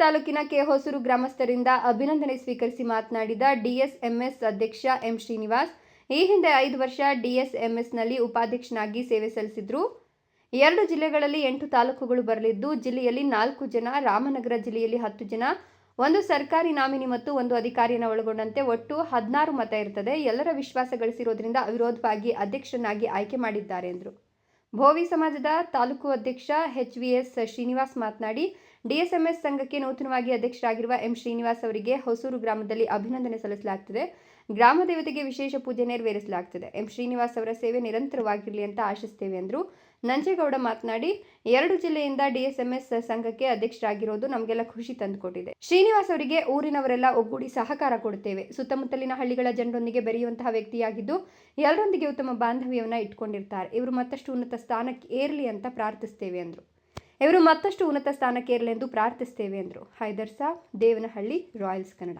ತಾಲೂಕಿನ ಕೆ ಹೊಸೂರು ಗ್ರಾಮಸ್ಥರಿಂದ ಅಭಿನಂದನೆ ಸ್ವೀಕರಿಸಿ ಮಾತನಾಡಿದ ಡಿಎಸ್ಎಂಎಸ್ ಅಧ್ಯಕ್ಷ ಎಂ ಶ್ರೀನಿವಾಸ್, ಈ ಹಿಂದೆ ಐದು ವರ್ಷ ಡಿಎಸ್ಎಂಎಸ್ನಲ್ಲಿ ಉಪಾಧ್ಯಕ್ಷನಾಗಿ ಸೇವೆ ಸಲ್ಲಿಸಿದ್ರು. ಎರಡು ಜಿಲ್ಲೆಗಳಲ್ಲಿ ಎಂಟು ತಾಲೂಕುಗಳು ಬರಲಿದ್ದು, ಜಿಲ್ಲೆಯಲ್ಲಿ ನಾಲ್ಕು ಜನ, ರಾಮನಗರ ಜಿಲ್ಲೆಯಲ್ಲಿ ಹತ್ತು ಜನ. ಒಂದು ಸರ್ಕಾರಿ ನಾಮಿನಿ ಮತ್ತು ಒಂದು ಅಧಿಕಾರಿಯನ್ನು ಒಳಗೊಂಡಂತೆ ಒಟ್ಟು ಹದಿನಾರು ಮತ ಇರ್ತದೆ. ಎಲ್ಲರ ವಿಶ್ವಾಸ ಗಳಿಸಿರೋದ್ರಿಂದ ಅವಿರೋಧವಾಗಿ ಅಧ್ಯಕ್ಷನಾಗಿ ಆಯ್ಕೆ ಮಾಡಿದ್ದಾರೆ ಎಂದರು. ಭೋವಿ ಸಮಾಜದ ತಾಲೂಕು ಅಧ್ಯಕ್ಷ ಎಚ್ ವಿ ಎಸ್ ಶ್ರೀನಿವಾಸ್ ಮಾತನಾಡಿ ಡಿಎಸ್ಎಂಎಸ್ ಸಂಘಕ್ಕೆ ನೂತನವಾಗಿ ಅಧ್ಯಕ್ಷರಾಗಿರುವ ಎಂ ಶ್ರೀನಿವಾಸ್ ಅವರಿಗೆ ಹೊಸೂರು ಗ್ರಾಮದಲ್ಲಿ ಅಭಿನಂದನೆ ಸಲ್ಲಿಸಲಾಗುತ್ತದೆ ಗ್ರಾಮ ದೇವತೆಗೆ ವಿಶೇಷ ಪೂಜೆ ನೆರವೇರಿಸಲಾಗುತ್ತದೆ ಎಂ ಶ್ರೀನಿವಾಸ್ ಅವರ ಸೇವೆ ನಿರಂತರವಾಗಿರಲಿ ಅಂತ ಆಶಿಸ್ತೇವೆ ಎಂದರು ನಂಜೇಗೌಡ ಮಾತನಾಡಿ, ಎರಡು ಜಿಲ್ಲೆಯಿಂದ ಡಿಎಸ್ಎಂಎಸ್ ಸಂಘಕ್ಕೆ ಅಧ್ಯಕ್ಷರಾಗಿರೋದು ನಮಗೆಲ್ಲ ಖುಷಿ ತಂದುಕೊಟ್ಟಿದೆ. ಶ್ರೀನಿವಾಸ್ ಅವರಿಗೆ ಊರಿನವರೆಲ್ಲ ಒಗ್ಗೂಡಿ ಸಹಕಾರ ಕೊಡುತ್ತೇವೆ. ಸುತ್ತಮುತ್ತಲಿನ ಹಳ್ಳಿಗಳ ಜನರೊಂದಿಗೆ ಬೆರೆಯುವಂತಹ ವ್ಯಕ್ತಿಯಾಗಿದ್ದು, ಎಲ್ಲರೊಂದಿಗೆ ಉತ್ತಮ ಬಾಂಧವ್ಯವನ್ನ ಇಟ್ಕೊಂಡಿರ್ತಾರೆ. ಇವರು ಮತ್ತಷ್ಟು ಉನ್ನತ ಸ್ಥಾನಕ್ಕೆ ಏರಲಿ ಅಂತ ಪ್ರಾರ್ಥಿಸ್ತೇವೆ ಎಂದರು ಇವರು ಮತ್ತಷ್ಟು ಉನ್ನತ ಸ್ಥಾನಕ್ಕೆ ಎಂದು ಪ್ರಾರ್ಥಿಸ್ತೇವೆ ಎಂದರು. ಹೈದರ್ ಸಾಬ್ ದೇವನಹಳ್ಳಿ ರಾಯಲ್ಸ್ ಕನ್ನಡ.